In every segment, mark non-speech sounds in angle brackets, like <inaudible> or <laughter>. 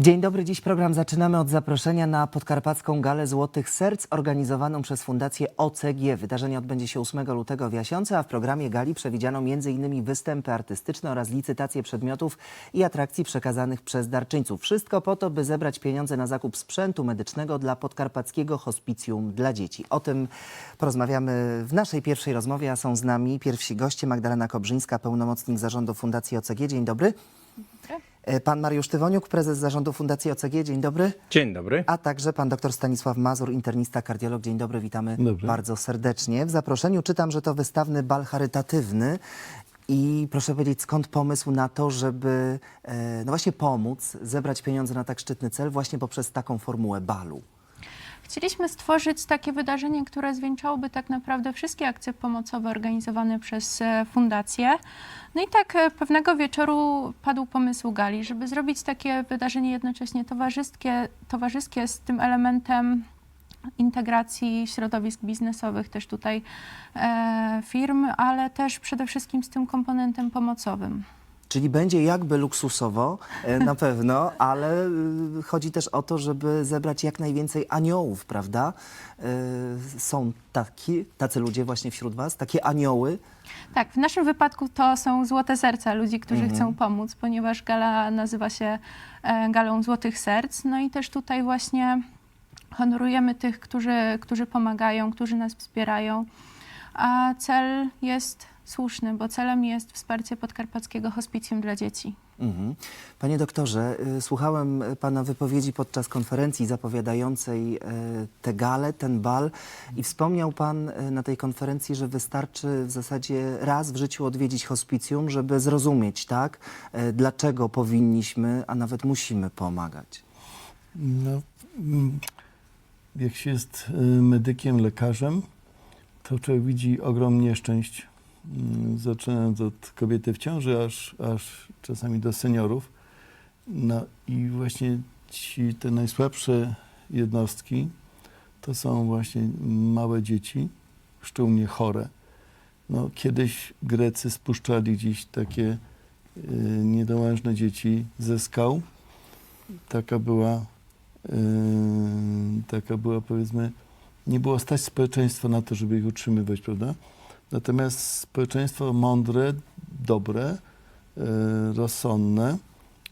Dzień dobry, dziś program zaczynamy od zaproszenia na Podkarpacką Galę Złotych Serc organizowaną przez Fundację OCG. Wydarzenie odbędzie się 8 lutego w a w programie gali przewidziano m.in. występy artystyczne oraz licytacje przedmiotów i atrakcji przekazanych przez darczyńców. Wszystko po to, by zebrać pieniądze na zakup sprzętu medycznego dla Podkarpackiego Hospicjum dla Dzieci. O tym porozmawiamy w naszej pierwszej rozmowie, a są z nami pierwsi goście Magdalena Kobrzyńska, pełnomocnik zarządu Fundacji OCG. Dzień dobry. E, Pan Mariusz Tywoniuk, prezes zarządu Fundacji OCG. Dzień dobry. Dzień dobry. A także pan dr Stanisław Mazur, internista, kardiolog. Dzień dobry, witamy Dobry. bardzo serdecznie. W zaproszeniu czytam, że to wystawny bal charytatywny. I proszę powiedzieć, skąd pomysł na to, żeby e, no właśnie pomóc, zebrać pieniądze na tak szczytny cel właśnie poprzez taką formułę balu? Chcieliśmy stworzyć takie wydarzenie, które zwieńczałoby tak naprawdę wszystkie akcje pomocowe organizowane przez e, fundację. No i tak e, pewnego wieczoru padł pomysł Gali, żeby zrobić takie wydarzenie jednocześnie towarzyskie, towarzyskie z tym elementem integracji środowisk biznesowych też tutaj e, firm, ale też przede wszystkim z tym komponentem pomocowym. Czyli będzie jakby luksusowo, e, na pewno, <laughs> ale y, chodzi też o to, żeby zebrać jak najwięcej aniołów, prawda? E, Są taki, tacy ludzie właśnie wśród was, takie anioły. Tak, w naszym wypadku to są złote serca ludzi, którzy chcą pomóc, ponieważ gala nazywa się e, Galą Złotych Serc. No i też tutaj właśnie honorujemy tych, którzy, którzy pomagają, którzy nas wspierają. A cel jest słuszny, bo celem jest wsparcie Podkarpackiego Hospicjum dla Dzieci. Mhm. Panie doktorze, y, słuchałem pana wypowiedzi podczas konferencji zapowiadającej y, tę galę, ten bal i wspomniał pan y, na tej konferencji, że wystarczy w zasadzie raz w życiu odwiedzić hospicjum, żeby zrozumieć, tak, dlaczego powinniśmy, a nawet musimy pomagać. No, mm, jak się jest medykiem, lekarzem, to człowiek widzi ogrom nieszczęść, mm, zaczynając od kobiety w ciąży, aż, aż czasami do seniorów. No i właśnie ci, te najsłabsze jednostki to są właśnie małe dzieci, szczególnie chore. No, kiedyś Grecy spuszczali gdzieś takie y, niedołężne dzieci ze skał. Taka była Yy, taka była powiedzmy, nie było stać społeczeństwa na to, żeby ich utrzymywać, prawda? Natomiast społeczeństwo mądre, dobre, yy, rozsądne,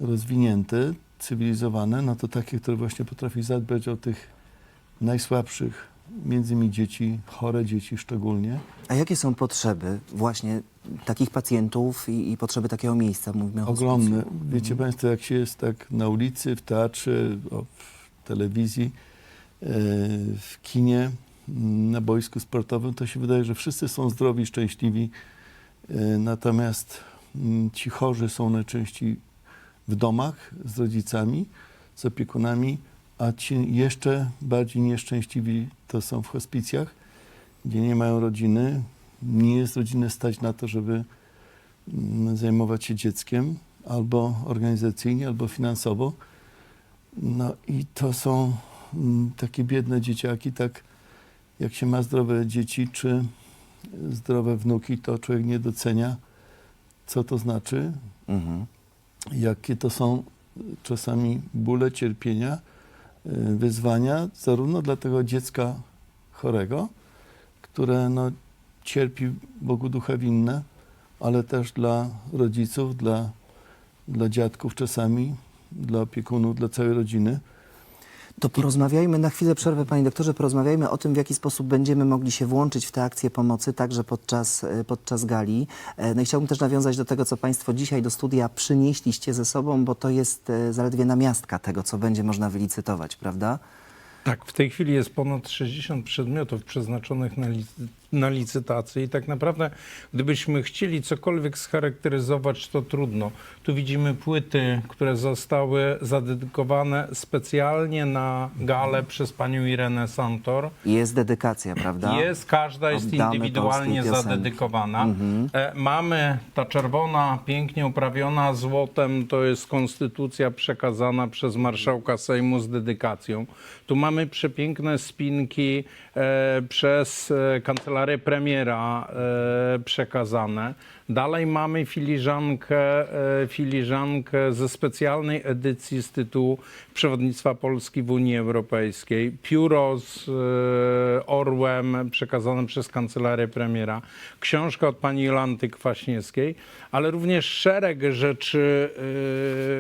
rozwinięte, cywilizowane, no to takie, które właśnie potrafi zadbać o tych najsłabszych, między innymi dzieci, chore dzieci szczególnie. A jakie są potrzeby właśnie takich pacjentów i, i potrzeby takiego miejsca? Mówimy o Ogromne. hospicjum. Wiecie Państwo, jak się jest tak na ulicy, w teatrze, w telewizji, e, w kinie, na boisku sportowym, to się wydaje, że wszyscy są zdrowi, szczęśliwi. E, Natomiast m, ci chorzy są najczęściej w domach z rodzicami, z opiekunami, a ci jeszcze bardziej nieszczęśliwi to są w hospicjach, gdzie nie mają rodziny, nie jest rodziny stać na to, żeby mm, zajmować się dzieckiem albo organizacyjnie, albo finansowo. No i to są mm, takie biedne dzieciaki, tak jak się ma zdrowe dzieci czy zdrowe wnuki, to człowiek nie docenia, co to znaczy, Mhm. jakie to są czasami bóle, cierpienia, y, wyzwania, zarówno dla tego dziecka chorego, które no, cierpi Bogu ducha winne, ale też dla rodziców, dla, dla dziadków czasami, dla opiekunów, dla całej rodziny. To porozmawiajmy, na chwilę przerwę panie doktorze, porozmawiajmy o tym, w jaki sposób będziemy mogli się włączyć w te akcje pomocy, także podczas, e, podczas gali. E, No i chciałbym też nawiązać do tego, co państwo dzisiaj do studia przynieśliście ze sobą, bo to jest e, zaledwie namiastka tego, co będzie można wylicytować, prawda? Tak, w tej chwili jest ponad 60 przedmiotów przeznaczonych na, na licytację i tak naprawdę, gdybyśmy chcieli cokolwiek scharakteryzować, to trudno. Tu widzimy płyty, które zostały zadedykowane specjalnie na galę przez panią Irenę Santor. Jest dedykacja, prawda? Jest, każda jest Oddamy indywidualnie zadedykowana. E, mamy ta czerwona, pięknie uprawiona złotem, to jest konstytucja przekazana przez marszałka Sejmu z dedykacją. Tu mamy przepiękne spinki e, przez e, kancelarię kancelarię premiera e, przekazane. Dalej mamy filiżankę, e, filiżankę ze specjalnej edycji z tytułu Przewodnictwa Polski w Unii Europejskiej. Pióro z e, orłem przekazane przez kancelarię premiera. Książka od pani Jolanty Kwaśniewskiej, ale również szereg rzeczy,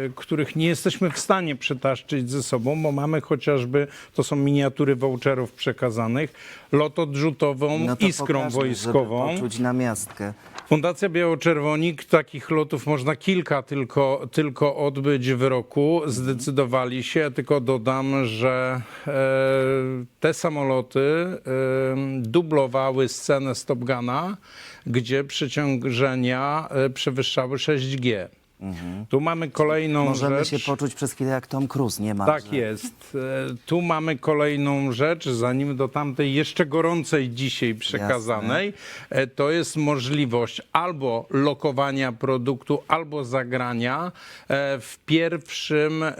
e, których nie jesteśmy w stanie przetaszczyć ze sobą, bo mamy chociażby, to są miniatury voucherów przekazanych, lot odrzutową, No iskrą pokażmy, wojskową. Żeby poczuć na miastkę. Fundacja Biało-Czerwonik, takich lotów można kilka tylko, tylko odbyć w roku. Zdecydowali się, tylko dodam, że e, te samoloty e, dublowały scenę Stop Guna, gdzie przeciążenia e, przewyższały 6G. Tu mamy kolejną Mhm. Możemy rzecz. się poczuć przez chwilę jak Tom Cruise, nie ma. Tak jest. E, Tu mamy kolejną rzecz, zanim do tamtej jeszcze gorącej dzisiaj przekazanej. E, To jest możliwość albo lokowania produktu, albo zagrania e, w pierwszym e,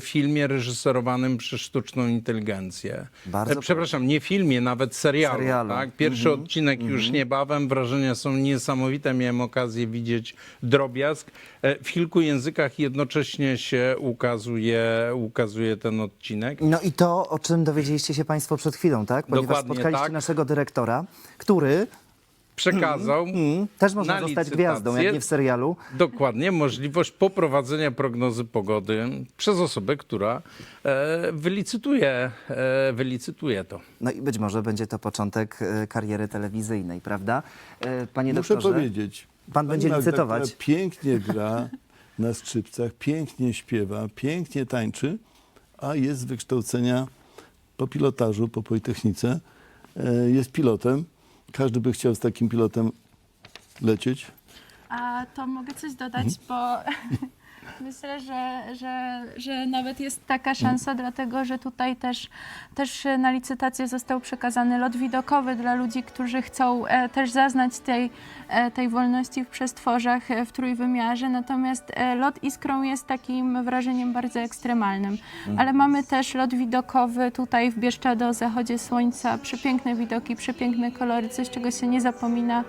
filmie reżyserowanym przez sztuczną inteligencję. Bardzo E, Przepraszam, nie filmie, nawet serialu. Serialu. Tak? Pierwszy odcinek już niebawem. Wrażenia są niesamowite. Miałem okazję widzieć drobiazg. E, W kilku językach jednocześnie się ukazuje, ukazuje ten odcinek. No i to, o czym dowiedzieliście się Państwo przed chwilą, tak? Ponieważ Dokładnie spotkaliście tak. naszego dyrektora, który Przekazał <clears throat> mm, też można na zostać licytację gwiazdą, jak nie w serialu. Dokładnie, możliwość poprowadzenia prognozy pogody przez osobę, która e, wylicytuje, e, wylicytuje to. No i być może będzie to początek e, kariery telewizyjnej, prawda? E, Panie Muszę doktorze, powiedzieć. Pan będzie Magda, licytować. która Pięknie gra na skrzypcach, pięknie śpiewa, pięknie tańczy, a jest z wykształcenia po pilotażu, po Politechnice. E, Jest pilotem. Każdy by chciał z takim pilotem lecieć. A to mogę coś dodać, bo <laughs> myślę, że, że, że nawet jest taka szansa, dlatego że tutaj też, też na licytację został przekazany lot widokowy dla ludzi, którzy chcą e, też zaznać tej, e, tej wolności w przestworzach e, w trójwymiarze. Natomiast lot iskrą jest takim wrażeniem bardzo ekstremalnym. Ale mamy też lot widokowy tutaj w Bieszczady o zachodzie słońca. Przepiękne widoki, przepiękne kolory, coś czego się nie zapomina.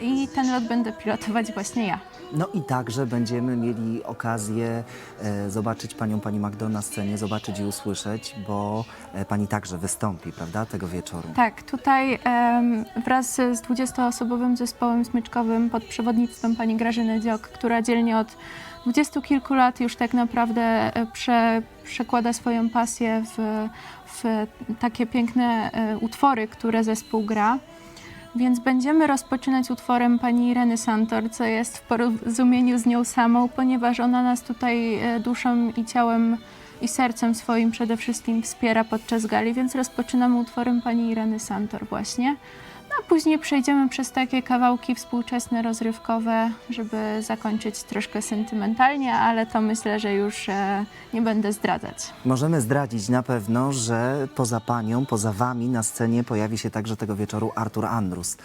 I ten lot będę pilotować właśnie ja. No i także będziemy mieli okazję e, zobaczyć Panią, Pani Magdo na scenie, zobaczyć i usłyszeć, bo e, Pani także wystąpi, prawda, tego wieczoru. Tak, tutaj em, wraz z 20-osobowym zespołem smyczkowym pod przewodnictwem pani Grażyny Dziok, która dzielnie od dwudziestu kilku lat już tak naprawdę e, prze, przekłada swoją pasję w, w takie piękne e, utwory, które zespół gra. Więc będziemy rozpoczynać utworem pani Ireny Santor, co jest w porozumieniu z nią samą, ponieważ ona nas tutaj e, duszą i ciałem i sercem swoim przede wszystkim wspiera podczas gali, więc rozpoczynamy utworem pani Ireny Santor właśnie. No a później przejdziemy przez takie kawałki współczesne, rozrywkowe, żeby zakończyć troszkę sentymentalnie, ale to myślę, że już e, nie będę zdradzać. Możemy zdradzić na pewno, że poza Panią, poza Wami na scenie pojawi się także tego wieczoru Artur Andrus,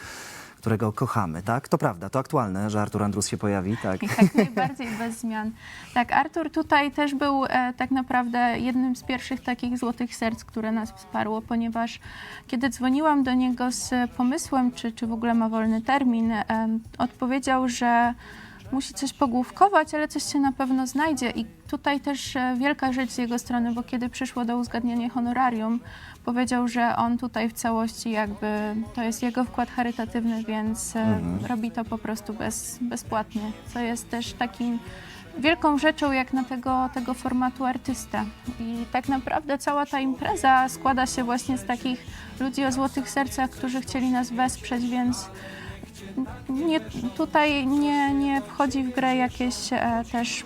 którego kochamy, tak? To prawda, to aktualne, że Artur Andrus się pojawi, tak? Jak <laughs> najbardziej bez zmian. Tak, Artur tutaj też był e, tak naprawdę jednym z pierwszych takich złotych serc, które nas wsparło, ponieważ kiedy dzwoniłam do niego z pomysłem, czy, czy w ogóle ma wolny termin, e, odpowiedział, że musi coś pogłówkować, ale coś się na pewno znajdzie. I tutaj też e, wielka rzecz z jego strony, bo kiedy przyszło do uzgadniania honorarium, powiedział, że on tutaj w całości jakby to jest jego wkład charytatywny, więc e, robi to po prostu bez, bezpłatnie, co jest też takim wielką rzeczą jak na tego, tego formatu artysta. I tak naprawdę cała ta impreza składa się właśnie z takich ludzi o złotych sercach, którzy chcieli nas wesprzeć, więc nie, tutaj nie, nie wchodzi w grę jakieś e, też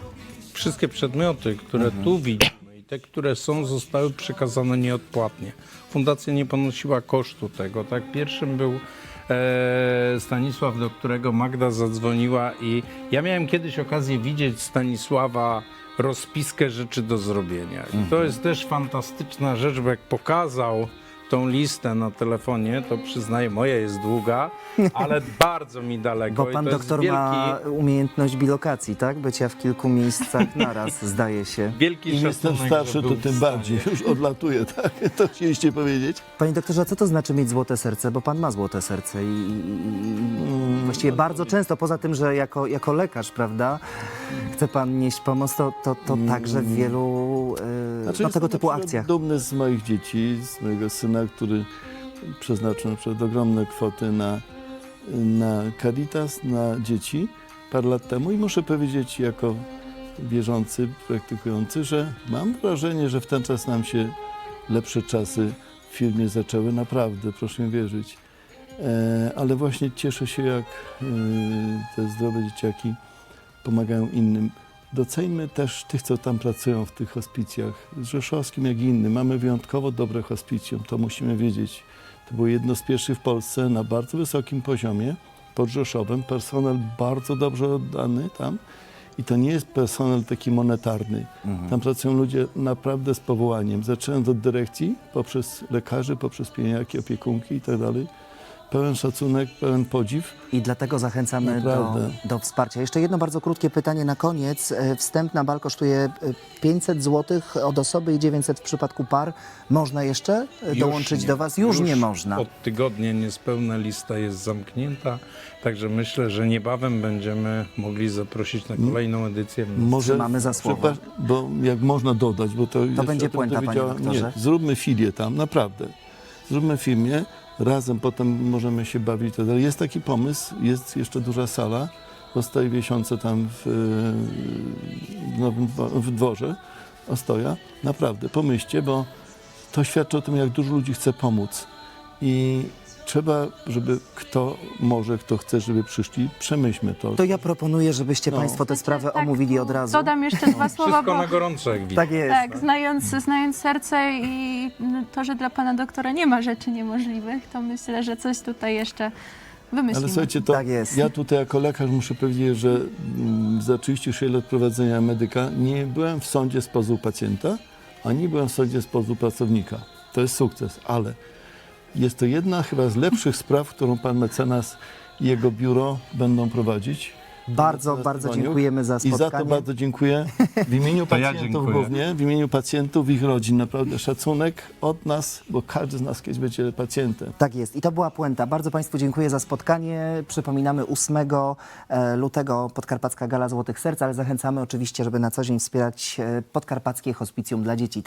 Wszystkie przedmioty, które tu widzimy i te, które są, zostały przekazane nieodpłatnie. Fundacja nie ponosiła kosztu tego. Tak, pierwszym był e, Stanisław, do którego Magda zadzwoniła i ja miałem kiedyś okazję widzieć Stanisława rozpiskę rzeczy do zrobienia. I to jest też fantastyczna rzecz, bo jak pokazał tą listę na telefonie, to przyznaję, moja jest długa, ale <laughs> bardzo mi daleko. Bo i pan doktor wielki, ma umiejętność bilokacji, tak? Bycia w kilku miejscach naraz, <laughs> zdaje się. wielki Im jestem starszy, to tym bardziej. <laughs> Już odlatuję, tak? To chcieliście powiedzieć? Panie doktorze, a co to znaczy mieć złote serce? Bo pan ma złote serce i, i, i, i właściwie bardzo często, poza tym, że jako, jako lekarz, prawda, chce pan nieść pomoc, to, to, to także w wielu e, Znaczy, jestem tego na typu akcjach. dumny z moich dzieci, z mojego syna, który przeznaczył na przykład ogromne kwoty na, na Caritas, na dzieci parę lat temu i muszę powiedzieć jako wierzący, praktykujący, że mam wrażenie, że w ten czas nam się lepsze czasy w firmie zaczęły, naprawdę, proszę mi wierzyć. E, ale właśnie cieszę się, jak e, te zdrowe dzieciaki pomagają innym. Doceńmy też tych, co tam pracują w tych hospicjach, z rzeszowskim jak i innym. Mamy wyjątkowo dobre hospicjum, to musimy wiedzieć. To było jedno z pierwszych w Polsce na bardzo wysokim poziomie, pod Rzeszowem. Personel bardzo dobrze oddany tam i to nie jest personel taki monetarny. Tam pracują ludzie naprawdę z powołaniem, zaczynając od dyrekcji, poprzez lekarzy, poprzez pielęgniarki, opiekunki i tak. Pełen szacunek, pełen podziw. I dlatego zachęcamy do, Naprawdę. do wsparcia. Jeszcze jedno bardzo krótkie pytanie na koniec. E, Wstęp na bal kosztuje e, 500 zł od osoby i 900 w przypadku par. Można jeszcze e, Już dołączyć nie. do Was? Już, nie można. Od tygodnia niespełna lista jest zamknięta, także myślę, że niebawem będziemy mogli zaprosić na kolejną edycję. Może, Trzymamy za słowo. Bo jak można dodać, bo to, jeszcze będzie o tym puenta, panie doktorze. Nie, zróbmy filię tam, naprawdę. Zróbmy filmie, razem potem możemy się bawić. tak. Jest taki pomysł, jest jeszcze duża sala, zostaje miesiące tam w, w Nowym w dworze Ostoja. Naprawdę, pomyślcie, bo to świadczy o tym, jak dużo ludzi chce pomóc. I trzeba, żeby kto może, kto chce, żeby przyszli, przemyślmy to. To ja proponuję, żebyście No. Państwo tę sprawę Tak, omówili od razu. Dodam jeszcze dwa słowa, Wszystko bo na gorąco, jak widać. Tak jest. tak, znając, znając serce i to, że dla pana doktora nie ma rzeczy niemożliwych, to myślę, że coś tutaj jeszcze wymyślimy. Ale słuchajcie, to Tak jest. ja tutaj jako lekarz muszę powiedzieć, że mm, za 36 lat prowadzenia medyka nie byłem w sądzie z pozwu pacjenta, ani byłem w sądzie z pozwu pracownika. To jest sukces, ale jest to jedna chyba z lepszych spraw, którą pan mecenas i jego biuro będą prowadzić. Bardzo, bardzo dziękujemy za I spotkanie. za to bardzo dziękuję. W imieniu <laughs> To ja pacjentów dziękuję. głównie, w imieniu pacjentów, ich rodzin. Naprawdę szacunek od nas, bo każdy z nas kiedyś będzie pacjentem. Tak jest. I to była puenta. Bardzo Państwu dziękuję za spotkanie. Przypominamy 8 e, lutego Podkarpacka Gala Złotych Serc, ale zachęcamy oczywiście, żeby na co dzień wspierać e, Podkarpackie Hospicjum dla Dzieci.